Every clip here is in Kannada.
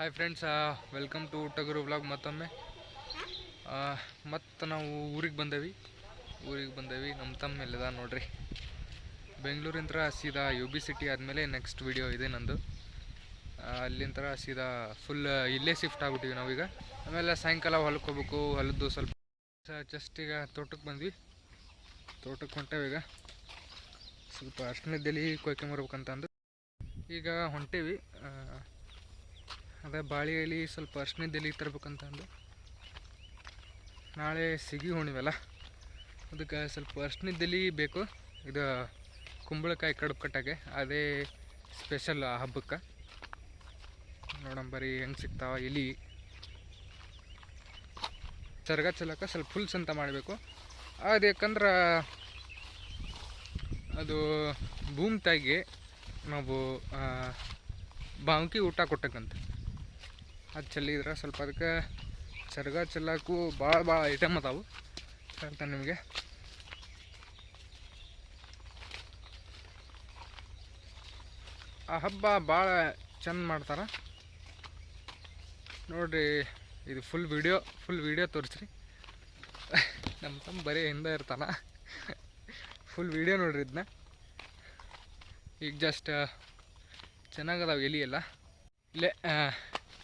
Hi friends welcome to Tagaru vlog ಮತ್ತೊಮ್ಮೆ. ಮತ್ತು ನಾವು ಊರಿಗೆ ಬಂದೇವಿ. ಊರಿಗೆ ಬಂದೇವಿ ನಮ್ಮ ತಮ್ಮ ಎಲ್ಲದ ನೋಡ್ರಿ. ಬೆಂಗಳೂರಿಂದ ಸೀದಾ ಯು ಬಿ ಸಿಟಿ ಆದಮೇಲೆ ನೆಕ್ಸ್ಟ್ ವಿಡಿಯೋ ಇದೆ ನಂದು. ಅಲ್ಲಿಂದ ಸೀದಾ ಫುಲ್ ಇಲ್ಲೇ ಶಿಫ್ಟ್ ಆಗ್ಬಿಟ್ಟಿವಿ ನಾವೀಗ. ಆಮೇಲೆ ಸಾಯಂಕಾಲ ಹೊಲಕ್ಕೆ ಹೋಗ್ಬೇಕು, ಹೊಲದ್ದು ಸ್ವಲ್ಪ ಜಸ್ಟ್ ಈಗ ತೋಟಕ್ಕೆ ಬಂದ್ವಿ. ತೋಟಕ್ಕೆ ಹೊಂಟೇವೀಗ ಸ್ವಲ್ಪ ಅರ್ಶಿನದಲ್ಲಿ ಕೊಯ್ಕೆ ಅಂದು. ಈಗ ಹೊಂಟೇವಿ. ಅದೇ ಬಾಳೆ ಎಲೆ ಸ್ವಲ್ಪ ಅರ್ಶಿನದ ಎಲೆ ತರ್ಬೇಕಂತ ಅಂದು. ನಾಳೆ ಸಿಗಿ ಹುಣ್ಣಿವೆಲ್ಲ ಅದಕ್ಕೆ ಸ್ವಲ್ಪ ಅರ್ಶಿನದ ಎಲೆ ಬೇಕು. ಇದು ಕುಂಬಳಕಾಯಿ ಕಡುಬು ಕಟ್ಟಾಗೆ. ಅದೇ ಸ್ಪೆಷಲ್ ಆ ಹಬ್ಬಕ್ಕೆ. ನೋಡಂಬರಿ ಹೆಂಗೆ ಸಿಗ್ತಾವ ಎಲೆ. ಚರ್ಗ ಚಲಕ ಸ್ವಲ್ಪ ಫುಲ್ಸ್ ಅಂತ ಮಾಡಬೇಕು. ಅದು ಯಾಕಂದ್ರೆ ಅದು ಭೂಮಿ ತಾಯಿಗೆ ನಾವು ಬಾಂಕಿ ಊಟ ಕೊಟ್ಟಕ್ಕಂತ. ಅದು ಚೆಲ್ಲಿದ್ರೆ ಸ್ವಲ್ಪ ಅದಕ್ಕೆ ಚರ್ಗ ಚೆಲ್ಲಕ್ಕೂ ಭಾಳ ಭಾಳ ಐಟಮ್ ಅದಾವು. ಹೇಳ್ತಾನೆ ನಿಮಗೆ. ಆ ಹಬ್ಬ ಭಾಳ ಚೆಂದ ಮಾಡ್ತಾರೆ. ನೋಡ್ರಿ, ಇದು ಫುಲ್ ವಿಡಿಯೋ ಫುಲ್ ವಿಡಿಯೋ ತೋರಿಸ್ರಿ. ನಮ್ಮ ತಮ್ಮ ಬರೀ ಹಿಂದೆ ಇರ್ತಾನ. ಫುಲ್ ವಿಡಿಯೋ ನೋಡ್ರಿ ಇದನ್ನ ಈಗ ಜಸ್ಟ್ ಚೆನ್ನಾಗದಾವೆ ಎಲಿ ಎಲ್ಲ. ಇಲ್ಲೇ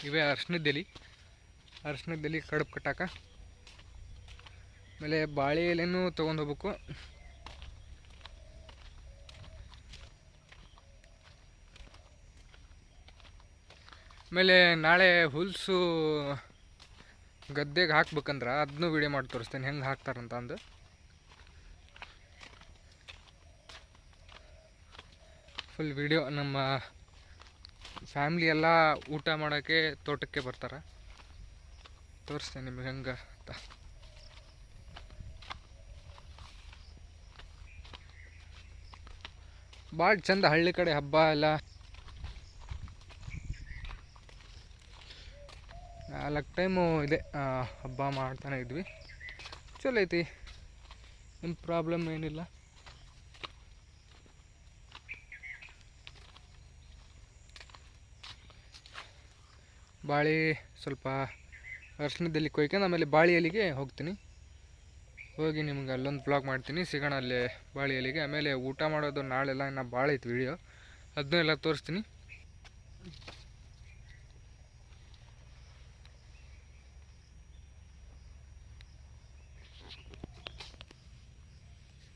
ಇವೇ ಅರ್ಶಿನದ ಎಲೆ ಅರ್ಶಿನದ ಎಲೆ ಕಡುಬು ಕಟ್ಟಾಕ. ಆಮೇಲೆ ಬಾಳೆ ಎಲೆನೂ ತೊಗೊಂಡು ಹೋಗ್ಬೇಕು. ಆಮೇಲೆ ನಾಳೆ ಹುಲ್ಸು ಗದ್ದೆಗೆ ಹಾಕ್ಬೇಕಂದ್ರೆ ಅದನ್ನೂ ವಿಡಿಯೋ ಮಾಡಿ ತೋರಿಸ್ತೇನೆ. ಹೆಂಗೆ ಹಾಕ್ತಾರಂತ ಅಂದು. ಫುಲ್ ವಿಡಿಯೋ ನಮ್ಮ ಫ್ಯಾಮ್ಲಿ ಎಲ್ಲ ಊಟ ಮಾಡೋಕ್ಕೆ ತೋಟಕ್ಕೆ ಬರ್ತಾರೆ. ತೋರಿಸ್ತೇನೆ ನಿಮ್ಗೆ ಹೆಂಗೆ ಅಂತ. ಭಾಳ ಚಂದ ಹಳ್ಳಿ ಕಡೆ ಹಬ್ಬ ಎಲ್ಲ. ನಾಲ್ಕು ಟೈಮು ಇದೆ ಹಬ್ಬ ಮಾಡ್ತಾನೆ ಇದ್ವಿ. ಚಲೋ ಐತಿ. ಏನು ಪ್ರಾಬ್ಲಮ್ ಏನಿಲ್ಲ. ಬಾಳೆ ಸ್ವಲ್ಪ ಅರ್ಶನದಲ್ಲಿ ಕೊಯ್ಕೊಂಡು ಆಮೇಲೆ ಬಾಳೆ ಎಲೆಗೆ ಹೋಗ್ತೀನಿ. ಹೋಗಿ ನಿಮ್ಗೆ ಅಲ್ಲೊಂದು ಬ್ಲಾಗ್ ಮಾಡ್ತೀನಿ. ಸಿಗೋಣ ಅಲ್ಲಿ ಬಾಳೆ ಎಲೆಗೆ. ಆಮೇಲೆ ಊಟ ಮಾಡೋದು ನಾಳೆಲ್ಲ ಇನ್ನು ಭಾಳ ಐತೆ ವಿಡಿಯೋ ಅದನ್ನೂ ಎಲ್ಲ ತೋರಿಸ್ತೀನಿ.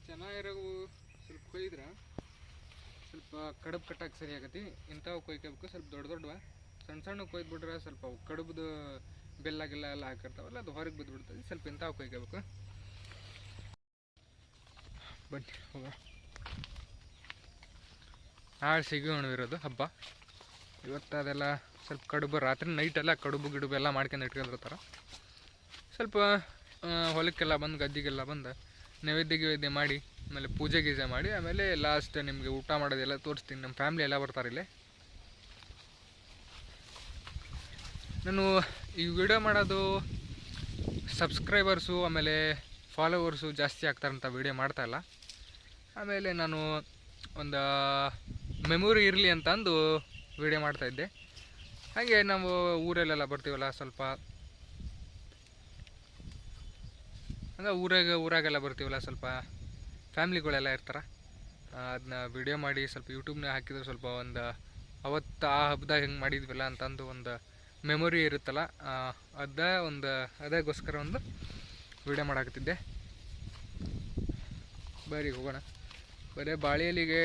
ಚೆನ್ನಾಗಿರೋವು. ಸ್ವಲ್ಪ ಕೊಯ್ದ್ರೆ? ಸ್ವಲ್ಪ ಕಡುಬು ಕಟ್ಟಕ್ಕೆ ಸರಿ ಆಗತ್ತೆ. ಇಂಥವು ಕೊಯ್ಕೋಬೇಕು. ಸ್ವಲ್ಪ ದೊಡ್ಡ ದೊಡ್ಡವ? ಸಣ್ಣ ಸಣ್ಣ ಕೊಯ್ದು ಬಿಟ್ರೆ ಸ್ವಲ್ಪ ಕಡುಬುದು ಬೆಲ್ಲ ಗಿಲ್ಲ ಎಲ್ಲ ಹಾಕಿರ್ತಾವಲ್ಲ, ಅದು ಹೊರಗೆ ಬಿದ್ದು ಬಿಡ್ತದೆ ಸ್ವಲ್ಪ ಇಂಥವು ಕೊಯ್ಕೋಬೇಕು ಬನ್ನಿ, ಹೋಗ. ನಾಳೆ ಸಿಗಿ ಇರೋದು, ಹಬ್ಬ. ಇವತ್ತು ಅದೆಲ್ಲ ಸ್ವಲ್ಪ ಕಡುಬು, ರಾತ್ರಿ ನೈಟ್ ಎಲ್ಲ ಕಡುಬು, ಗಿಡುಬು ಎಲ್ಲ ಮಾಡ್ಕೊಂಡು ಇಟ್ಕೊಂಡಿರ್ತಾರೆ. ಸ್ವಲ್ಪ ಹೊಲಕ್ಕೆಲ್ಲ ಬಂದು, ಗದ್ದಿಗೆಲ್ಲ ಬಂದು ನೈವೇದ್ಯ ಗಿವೇದ್ಯ ಮಾಡಿ, ಆಮೇಲೆ ಪೂಜೆ ಗೀಜೆ ಮಾಡಿ, ಆಮೇಲೆ ಲಾಸ್ಟ್ ನಿಮಗೆ ಊಟ ಮಾಡೋದೆಲ್ಲ ತೋರಿಸ್ತೀನಿ. ನಮ್ಮ ಫ್ಯಾಮ್ಲಿ ಎಲ್ಲ ಬರ್ತಾರೆ ಇಲ್ಲಿ. ನಾನು ಈ ವಿಡಿಯೋ ಮಾಡೋದು ಸಬ್ಸ್ಕ್ರೈಬರ್ಸು ಆಮೇಲೆ ಫಾಲೋವರ್ಸು ಜಾಸ್ತಿ ಆಗ್ತಾರಂತ ವಿಡಿಯೋ ಮಾಡ್ತಾಯಿಲ್ಲ ಆಮೇಲೆ ನಾನು ಒಂದು ಮೆಮೊರಿ ಇರಲಿ ಅಂತ ಅಂದು ವಿಡಿಯೋ ಮಾಡ್ತಾಯಿದ್ದೆ ಹಾಗೆ ನಾವು ಊರಲ್ಲೆಲ್ಲ ಬರ್ತೀವಲ್ಲ ಸ್ವಲ್ಪ. ಅಂದರೆ ಊರಾಗ, ಊರಾಗೆಲ್ಲ ಬರ್ತೀವಲ್ಲ ಸ್ವಲ್ಪ ಫ್ಯಾಮ್ಲಿಗಳೆಲ್ಲ ಇರ್ತಾರೆ. ಅದನ್ನ ವಿಡಿಯೋ ಮಾಡಿ ಸ್ವಲ್ಪ ಯೂಟ್ಯೂಬ್ನ ಹಾಕಿದ್ರೆ ಸ್ವಲ್ಪ ಒಂದು ಅವತ್ತು ಆ ಹಬ್ಬದಾಗ ಹೆಂಗೆ ಮಾಡಿದ್ವಲ್ಲ ಅಂತಂದು ಒಂದು ಮೆಮೊರಿ ಇರುತ್ತಲ್ಲ ಅದ ಒಂದು, ಅದಕ್ಕೋಸ್ಕರ ಒಂದು ವಿಡಿಯೋ ಮಾಡಾಕತ್ತಿದ್ದೆ. ಬರೀ ಹೋಗೋಣ. ಬರೀ ಬಾಳೆ ಎಲೆಗೆ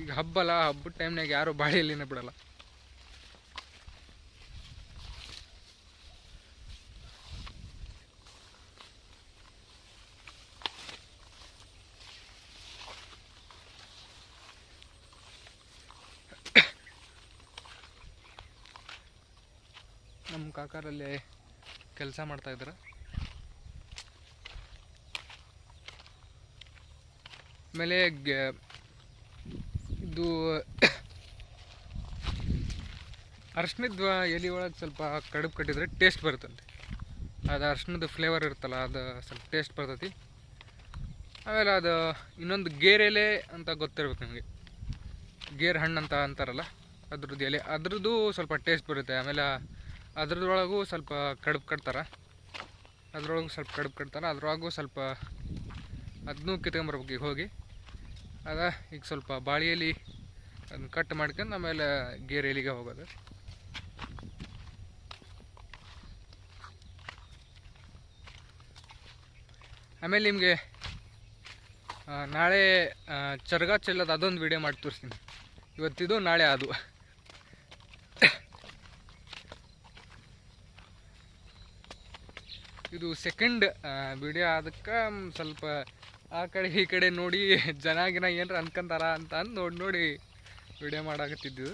ಈಗ ಹಬ್ಬಲ್ಲ ಹಬ್ಬದ ಟೈಮ್ನಾಗ ಯಾರು ಬಾಳೆ ಎಲೆನೇ ಬಿಡಲ್ಲ ನಮ್ಮ ಕಾಕಾರಲ್ಲಿ ಕೆಲಸ ಮಾಡ್ತಾ ಇದ್ರು ಆಮೇಲೆ ಇದು ಅರ್ಶಿನದ ಎಲೆ ಒಳಗೆ ಸ್ವಲ್ಪ ಕಡುಬು ಕಟ್ಟಿದ್ರೆ ಟೇಸ್ಟ್ ಬರುತ್ತಂತೆ. ಅದು ಅರ್ಶಿನದ ಫ್ಲೇವರ್ ಇರುತ್ತಲ್ಲ, ಅದು ಸ್ವಲ್ಪ ಟೇಸ್ಟ್ ಬರ್ತೈತಿ. ಆಮೇಲೆ ಅದು ಇನ್ನೊಂದು ಗೇರ್ ಎಲೆ ಅಂತ ಗೊತ್ತಿರ್ಬೇಕು ನನಗೆ ಗೇರ್ ಹಣ್ಣು ಅಂತ ಅಂತಾರಲ್ಲ, ಅದ್ರದ್ದು ಎಲೆ, ಅದ್ರದ್ದು ಸ್ವಲ್ಪ ಟೇಸ್ಟ್ ಬರುತ್ತೆ. ಆಮೇಲೆ ಅದ್ರದೊಳಗೂ ಸ್ವಲ್ಪ ಕಡುಬು ಕಟ್ತಾರೆ. ಅದ್ರೊಳಗೂ ಸ್ವಲ್ಪ ಕಡುಬು ಕಟ್ತಾರೆ. ಅದ್ರೊಳಗೂ ಸ್ವಲ್ಪ ಅದನ್ನೂ ಕಿತ್ಕೊಂಬರ್ಬೇಕು ಈಗ ಹೋಗಿ. ಆಗ ಈಗ ಸ್ವಲ್ಪ ಬಾಳಿಯಲ್ಲಿ ಅದನ್ನ ಕಟ್ ಮಾಡ್ಕೊಂಡು ಆಮೇಲೆ ಗೇರ್ ಎಲೆಗೆ ಹೋಗೋದು. ಆಮೇಲೆ ನಿಮಗೆ ನಾಳೆ ಚರ್ಗ ಚೆಲ್ಲೋದು ಅದೊಂದು ವಿಡಿಯೋ ಮಾಡಿ ತೋರಿಸ್ತೀನಿ. ಇವತ್ತಿದು, ನಾಳೆ ಅದು. ಇದು ಸೆಕೆಂಡ್ ವಿಡಿಯೋ ಅದಕ್ಕೆ ಸ್ವಲ್ಪ ಆ ಕಡೆ ಈ ಕಡೆ ನೋಡಿ ಜನ ಗಿನ ಏನಾರ ಅನ್ಕೊಂತಾರ ಅಂತ ಅಂದು ನೋಡಿ ನೋಡಿ ವಿಡಿಯೋ ಮಾಡಾಕತ್ತಿದ್ದು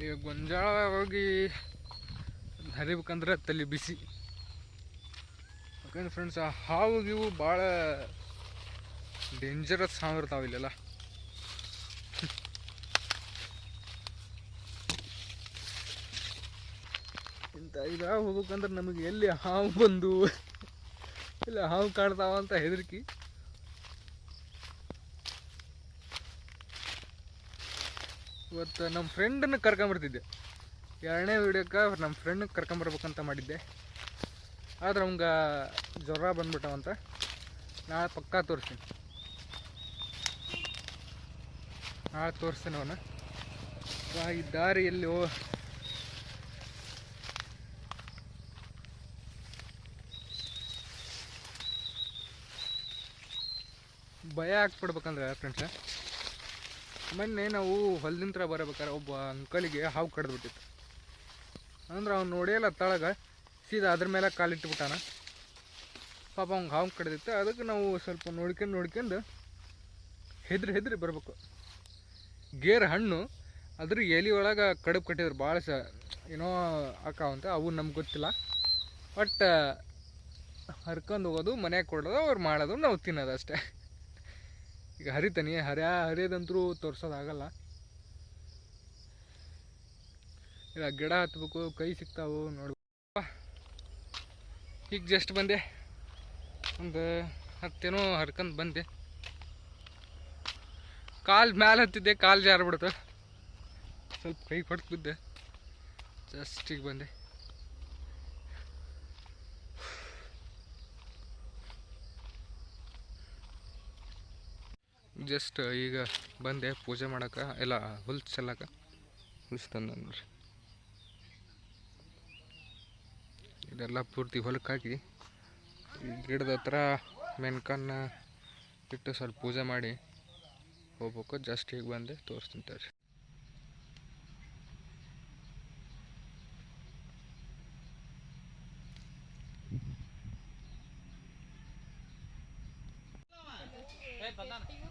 ಈಗ ಗೊಂಜಾಳ ಹೋಗಿ ಹರಿಬೇಕಂದ್ರೆ ತಲೆ ಬಿಸಿ. ಯಾಕಂದ್ರೆ ಫ್ರೆಂಡ್ಸ್ ಆ ಹಾವು ಗೀವು ಭಾಳ ಡೇಂಜರಸ್ ಹಾವು ಇರ್ತಾವ ಇಲ್ಲೆಲ್ಲ. ಇಂಥ ಇದಾಗ ಹೋಗ್ಬೇಕಂದ್ರೆ ನಮಗೆ ಎಲ್ಲಿ ಹಾವು ಬಂದು ಇಲ್ಲ ಹಾವು ಕಾಣ್ತಾವ ಅಂತ ಹೆದರಿಕಿ. ಇವತ್ತು ನಮ್ಮ ಫ್ರೆಂಡನ್ನು ಕರ್ಕೊಂಬರ್ತಿದ್ದೆ ಎರಡನೇ ವಿಡಿಯೋಕ್ಕೆ ನಮ್ಮ ಫ್ರೆಂಡ್ಗೆ ಕರ್ಕೊಂಬರ್ಬೇಕಂತ ಮಾಡಿದ್ದೆ. ಆದ್ರೆ ಅವಂಗೆ ಜ್ವರ ಬಂದ್ಬಿಟ್ಟವಂತ. ನಾಳೆ ಪಕ್ಕಾ ತೋರಿಸ್ತೀನಿ. ನಾಳೆ ತೋರಿಸ್ತೀನಿ ಅವನ. ಈ ದಾರಿಯಲ್ಲಿ ಓ ಭಯ ಹಾಕ್ಬಿಡ್ಬೇಕಂದ್ರೆ ಫ್ರೆಂಡ್ಸ ಮೊನ್ನೆ ನಾವು ಹೊಲದಿಂತ್ರ ಬರಬೇಕಾದ್ರೆ ಒಬ್ಬ ಅಂಕಲಿಗೆ ಹಾವು ಕಡ್ದ್ಬಿಟ್ಟಿತ್ತು. ಅಂದ್ರೆ ಅವ್ನು ನೋಡಿಯಲ್ಲ ತಳಗ, ಸೀದಾ ಅದ್ರ ಮೇಲೆ ಕಾಲಿಟ್ಬಿಟ್ಟಾನ. ಪಾಪ ಅವ್ನಿಗೆ ಹಾವು ಕಡ್ದಿತ್ತು. ಅದಕ್ಕೆ ನಾವು ಸ್ವಲ್ಪ ನೋಡ್ಕೊಂಡು ನೋಡ್ಕೊಂಡು ಹೆದ್ರಿ ಹೆದ್ರಿ ಬರಬೇಕು. ಗೇರ್ ಹಣ್ಣು, ಅದ್ರ ಎಲೆ ಒಳಗೆ ಕಡುಬು ಕಟ್ಟಿದ್ರು ಭಾಳ ಸ, ಏನೋ ಹಾಕಾವಂತ ಅವು ನಮ್ಗೆ ಗೊತ್ತಿಲ್ಲ. ಬಟ್, ಹರ್ಕೊಂಡು ಹೋಗೋದು ಮನೆಗೆ ಕೊಡೋದು, ಅವ್ರು ಮಾಡೋದು, ನಾವು ತಿನ್ನೋದು ಅಷ್ಟೇ. ಈಗ ಹರಿತಾನೆ, ಹರ್ಯಾ ಹರಿಯೋದಂತರೂ ತೋರ್ಸೋದಾಗಲ್ಲ ಇಲ್ಲ, ಗಿಡ ಹತ್ಬೇಕು, ಕೈ ಸಿಗ್ತಾವು ನೋಡ್ಬೇಕು. ಈಗ ಜಸ್ಟ್ ಬಂದೆ. ಒಂದು ಹತ್ತೇನೋ ಹರ್ಕೊಂಡು ಬಂದೆ. ಕಾಲು ಮ್ಯಾಲೆ ಹತ್ತಿದ್ದೆ, ಕಾಲು ಜಾರ್ಬಿಡ್ತು ಸ್ವಲ್ಪ ಕೈ ಕೊಟ್ಟು ಬಿದ್ದೆ. ಜಸ್ಟ್ ಈಗ ಬಂದೆ. ಜಸ್ಟ್ ಈಗ ಬಂದೆ ಪೂಜೆ ಮಾಡೋಕೆ ಎಲ್ಲ ಹುಲ್ಸ್ ಚೆಲ್ಲಕ್ಕೆ ಹುಲ್ಸ್ ತಂದ ನೋಡ್ರಿ. ಇದೆಲ್ಲ ಪೂರ್ತಿ ಹೊಲಕ್ಕೆ ಹಾಕಿ ಈ ಗಿಡದ ಹತ್ರ ಮೆನ್ಕನ್ನ ಇಟ್ಟು ಸ್ವಲ್ಪ ಪೂಜೆ ಮಾಡಿ ಹೋಗ್ಬೇಕು. ಜಸ್ಟ್ ಈಗ ಬಂದೆ, ತೋರಿಸ್ತೀನಿ ತೋರಿಸಿ ಬಂದಾನ?